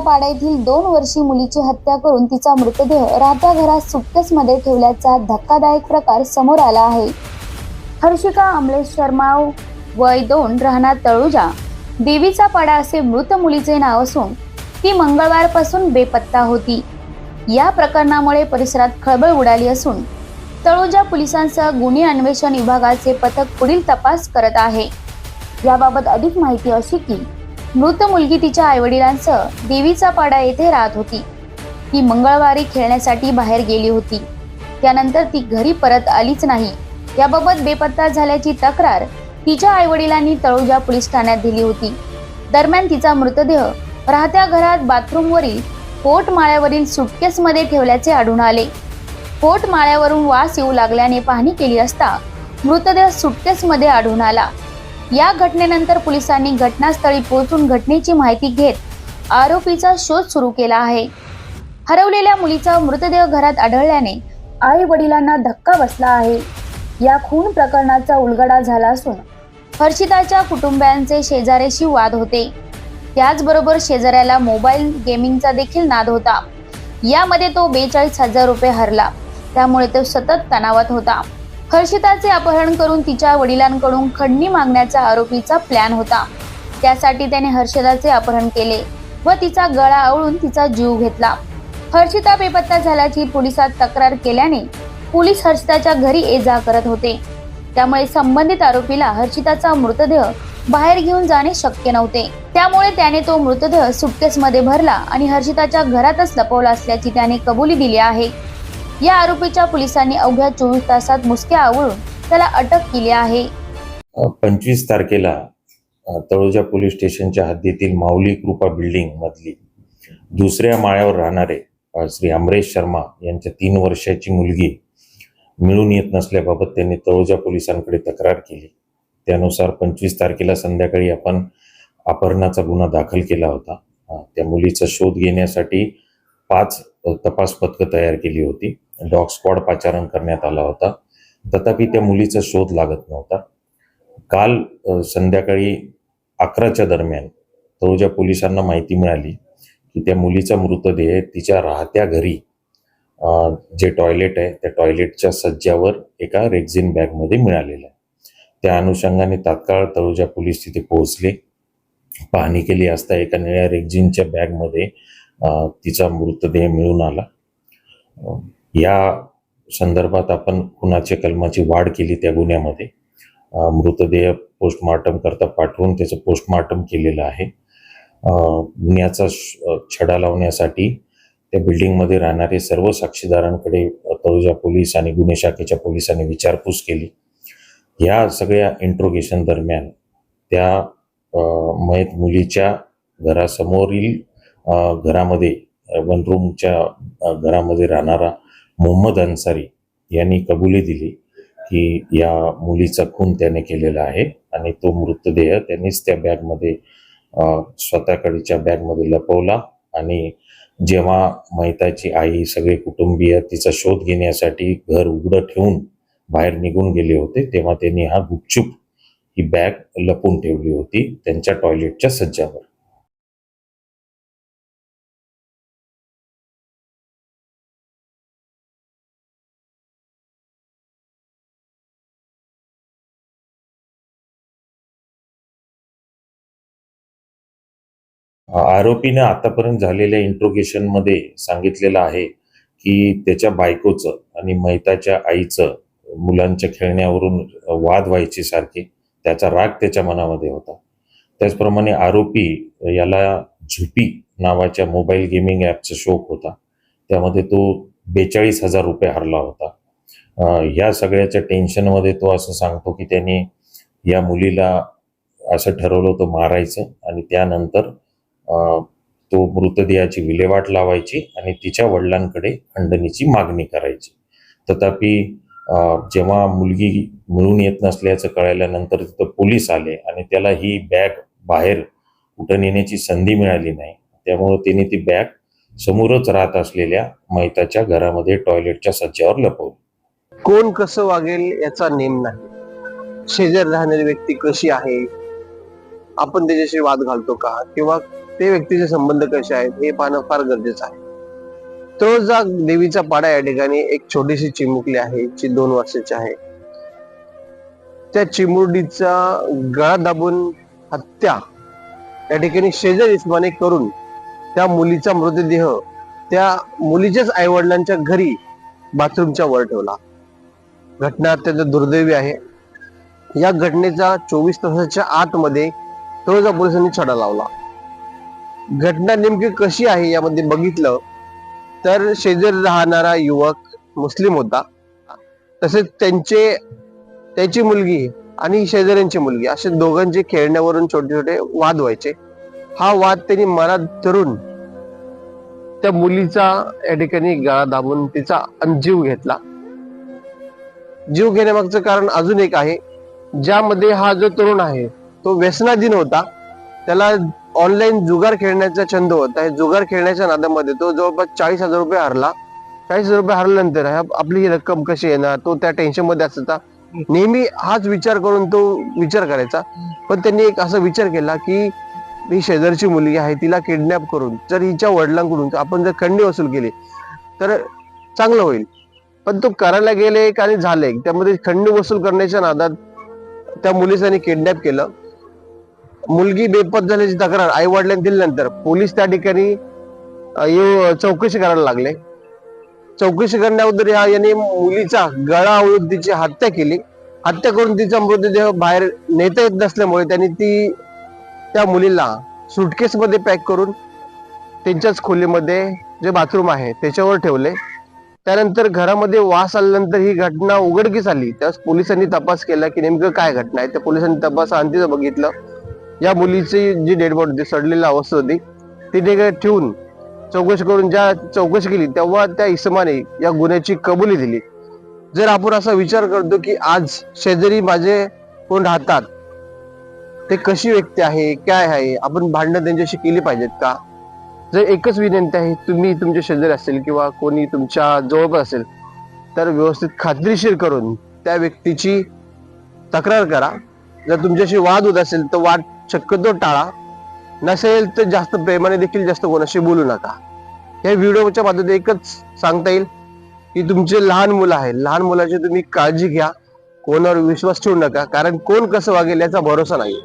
पाड्यातील पाडा येथील दोन वर्षी मुलीची हत्या करून तिचा मृतदेह राहत्या घरात सुटकेसमध्ये ठेवल्याचा धक्कादायक प्रकार समोर आला आहे. हर्षिका अमलेश शर्मा वय दोन राहणार तळुजा. देवीचा पाडा असे मृत मुलीचे नाव असून ती मंगळवारपासून बेपत्ता होती. या प्रकरणामुळे परिसरात खळबळ उडाली असून तळोजा पोलिसांसह गुन्हे अन्वेषण विभागाचे पथक पुढील तपास करत आहे. याबाबत अधिक माहिती अशी की मृत मुलगी तिच्या आईवडिलांसह देवीचा पाडा येथे राहत होती. ती मंगळवारी खेळण्यासाठी बाहेर गेली होती. त्यानंतर ती घरी परत आलीच नाही. याबाबत बेपत्ता झाल्याची तक्रार तिच्या आईवडिलांनी तळोजा पोलीस ठाण्यात दिली होती. दरम्यान तिचा मृतदेह राहत्या घरात बाथरूमवरील पोट माळ्यावरील सुटकेसमध्ये ठेवल्याचे आढळून आले. पोट माळ्यावरून वास येऊ लागल्याने पाहणी केली असता मृतदेह सुटकेसमध्ये आढळून आला. या घटनेनंतर पोलिसांनी घटनास्थळी पोहोचून घटनेची माहिती घेत आरोपीचा शोध सुरू केला आहे. हरवलेल्या मुलीचा मृतदेह घरात आढळल्याने आई वडिलांना धक्का बसला आहे. या खून प्रकरणाचा उलगडा झाला असून हर्षिताच्या कुटुंबियांचे शेजाऱ्याशी वाद होते. त्याचबरोबर शेजाऱ्याला मोबाईल गेमिंगचा देखील नाद होता. यामध्ये तो बेचाळीस हजार रुपये हरला. त्यामुळे तो सतत तणावात होता. हर्षिताचे अपहरण करून तिच्या वडिलांकडून खंडणी मागण्याचा आरोपीचा प्लॅन होता. त्यासाठी त्याने हर्षिताचे अपहरण केले व तिचा गळा आवळून तिचा जीव घेतला. हर्षिता बेपत्ता झाल्याची पोलिसात तक्रार केल्याने पोलीस हर्षिताच्या घरी ये जा करत होते. त्यामुळे संबंधित आरोपीला हर्षिताचा मृतदेह बाहेर घेऊन जाणे शक्य नव्हते. त्यामुळे त्याने तो मृतदेह सुटकेसमध्ये भरला आणि हर्षिताच्या घरातच लपवला असल्याची त्याने कबुली दिली आहे. या आरोपीच्या पोलिसांनी अवघ्या चोवीस तासात मुसक्या आवळून त्याला अटक केली आहे. पंचवीस तारखेला तळोजा पोलीस स्टेशनच्या हद्दीतील माऊली कृपा बिल्डिंग मधली दुसऱ्या माळ्यावर राहणारे श्री अमरेश शर्मा यांच्या तीन वर्षाची मुलगी मिळून येत नसल्याबाबत त्यांनी तळोजा पोलिसांकडे तक्रार केली. त्यानुसार पंचवीस तारखेला संध्याकाळी आपण अपहरणाचा गुन्हा दाखल केला होता. त्या मुलीचा शोध घेण्यासाठी पाच तपास पथकं तयार केली होती. डॉग स्क्वॉड पाचारण करण्यात आला होता. तथापि त्या मुलीचा शोध लागत नव्हता. काल संध्याकाळी अकराच्या दरम्यान तळोजा पोलिसांना माहिती मिळाली की त्या मुलीचा मृतदेह तिच्या राहत्या घरी जे टॉयलेट आहे त्या टॉयलेटच्या सज्जावर एका रेक्झिन बॅगमध्ये मिळालेला आहे. त्या अनुषंगाने तात्काळ तळोजा पोलीस तिथे पोहोचले. पाहणी केली असता एका निळ्या रेक्झिनच्या बॅगमध्ये तिचा मृतदेह मिळून आला. या संदर्भात आपण खुनाच्या कलमाची वाढ केली त्या गुन्ह्यामध्ये? मृतदेह पोस्टमॉर्टम करता पाठवून त्याचं पोस्टमार्टम केलेलं आहे. गुन्ह्याचा छडा लावण्यासाठी त्या बिल्डिंगमध्ये राहणारे सर्व साक्षीदारांकडे तळुजा पोलीस आणि गुन्हे शाखेच्या पोलिसांनी विचारपूस केली. या सगळ्या इंट्रोगेशन दरम्यान त्या अ, मयत मुलीच्या घरासमोरील अ, घरामध्ये वन रूमच्या घरामध्ये राहणारा मोहम्मद अन्सारी यांनी कबुली दिली की या मुलीचा खून त्याने केलेला आहे आणि तो मृतदेह त्यांनीच त्या बॅगमध्ये स्वतःकडच्या बॅगमध्ये लपवला. आणि जेव्हा मैताची आई सगळे कुटुंबीय तिचा शोध घेण्यासाठी घर उघडं ठेवून बाहेर निघून गेले होते तेव्हा त्यांनी हा गुपचूप ही बॅग लपून ठेवली होती त्यांच्या टॉयलेटच्या सज्जावर. आरोपीनं आतापर्यंत झालेल्या इंट्रोगेशनमध्ये सांगितलेलं आहे की त्याच्या बायकोचं आणि मैताच्या आईचं मुलांच्या खेळण्यावरून वाद व्हायचे सारखे त्याचा राग त्याच्या मनामध्ये होता. त्याचप्रमाणे आरोपी याला झुपी नावाच्या मोबाईल गेमिंग ॲपचा शौक होता. त्यामध्ये तो बेचाळीस हजार रुपये हरला होता. ह्या या सगळ्याच्या टेन्शनमध्ये तो असं सांगतो की त्याने या मुलीला असं ठरवलं होतं मारायचं आणि त्यानंतर तो मृतदेहाची विल्हेवाट लावायची आणि तिच्या वडिलांकडे खंडणीची मागणी करायची. तथापि जेव्हा मुलगी मिळून येत नसल्याचं कळल्यानंतर तिथं पोलीस आले आणि त्याला ही बॅग बाहेर कुठं नेण्याची संधी मिळाली नाही. त्यामुळं त्याने ती बॅग समोरच राहत असलेल्या मैताच्या घरामध्ये टॉयलेटच्या सज्जावर लपवली. कोण कसं वागेल याचा नेम नाही. शेजार राहणारी व्यक्ती कशी आहे? आपण त्याच्याशी वाद घालतो का? किंवा ते व्यक्तीचे संबंध कसे आहेत हे पाहणं फार गरजेचं आहे. तुळजा देवीचा पाडा या ठिकाणी एक छोटीशी चिमुकली आहे जी दोन वर्षाची आहे. त्या चिमुरडीचा गळा दाबून हत्या या ठिकाणी शेजार इस्माने करून त्या मुलीचा मृतदेह त्या मुलीच्याच आई वडिलांच्या घरी बाथरूमच्या वर ठेवला. घटना अत्यंत दुर्दैवी आहे. या घटनेचा चोवीस तासाच्या आतमध्ये तळोजा पोलिसांनी छडा लावला. घटना नेमकी कशी आहे यामध्ये बघितलं. तर शेजारी राहणारा युवक मुस्लिम होता. तसेच त्यांचे त्याची मुलगी आणि शेजाऱ्यांची मुलगी असे दोघांचे खेळण्यावरून छोटे छोटे वाद व्हायचे. हा वाद त्यांनी मनात धरून त्या मुलीचा या ठिकाणी गळा दाबून तिचा जीव घेतला. जीव घेण्यामागचं कारण अजून एक आहे. ज्यामध्ये हा जो तरुण आहे तो व्यसनाधीन होता. त्याला ऑनलाईन जुगार खेळण्याचा छंद होता. हे जुगार खेळण्याच्या नादामध्ये तो जवळपास चाळीस हजार रुपये हरला. चाळीस हजार रुपये हरल्यानंतर आपली ही रक्कम कशी येणार? तो त्या टेन्शनमध्ये असता. नेहमी हाच विचार करून तो विचार करायचा. पण त्यांनी एक असा विचार केला की ही शेजारची मुलगी आहे तिला किडनॅप करून जर हिच्या वडिलांकडून आपण जर खंडी वसूल केली तर चांगलं होईल. पण तो करायला गेले एक आणि झाले. त्यामध्ये खंडी वसूल करण्याच्या नादात त्या मुलीचं त्यांनी किडनॅप केलं. मुलगी बेपत झाल्याची तक्रार आई वडिलांनी दिल्यानंतर पोलीस त्या ठिकाणी चौकशी करायला लागले. चौकशी करण्याबद्दल या याने मुलीचा गळा आवळून तिची हत्या केली. हत्या करून तिचा मृतदेह बाहेर नेता येत नसल्यामुळे त्यांनी ती त्या मुलीला सुटकेसमध्ये पॅक करून त्यांच्याच खोलीमध्ये जे बाथरूम आहे त्याच्यावर ठेवले. त्यानंतर घरामध्ये वास आल्यानंतर ही घटना उघडकीस आली. त्यास पोलिसांनी तपास केला की नेमकं काय घटना आहे. त्या पोलिसांनी तपास अंती बघितलं. या मुलीची जी डेड बॉडी होती सडलेली अवस्था होती ती ठिकाणी ठेवून चौकशी करून ज्या चौकशी केली तेव्हा त्या इसमाने या गुन्ह्याची कबुली दिली. जर आपण असा विचार करतो की आज शेजारी माझे कोण राहतात ते कशी व्यक्ती आहे काय आहे आपण भांडणं त्यांच्याशी केली पाहिजेत का? जर एकच विनंती आहे तुम्ही तुमच्या शेजारी असेल किंवा कोणी तुमच्या जवळपास असेल तर व्यवस्थित खात्रीशीर करून त्या व्यक्तीची तक्रार करा. जर तुमच्याशी वाद होत असेल तर वाद शक्यतो टाळा. नसेल तर जास्त प्रेमाने देखील जास्त कोणाशी बोलू नका. या व्हिडिओच्या माध्यमातून एकच सांगता येईल की तुमचे लहान मुलं आहे लहान मुलाची तुम्ही काळजी घ्या. कोणावर विश्वास ठेवू नका. कारण कोण कसं वागेल याचा भरोसा नाही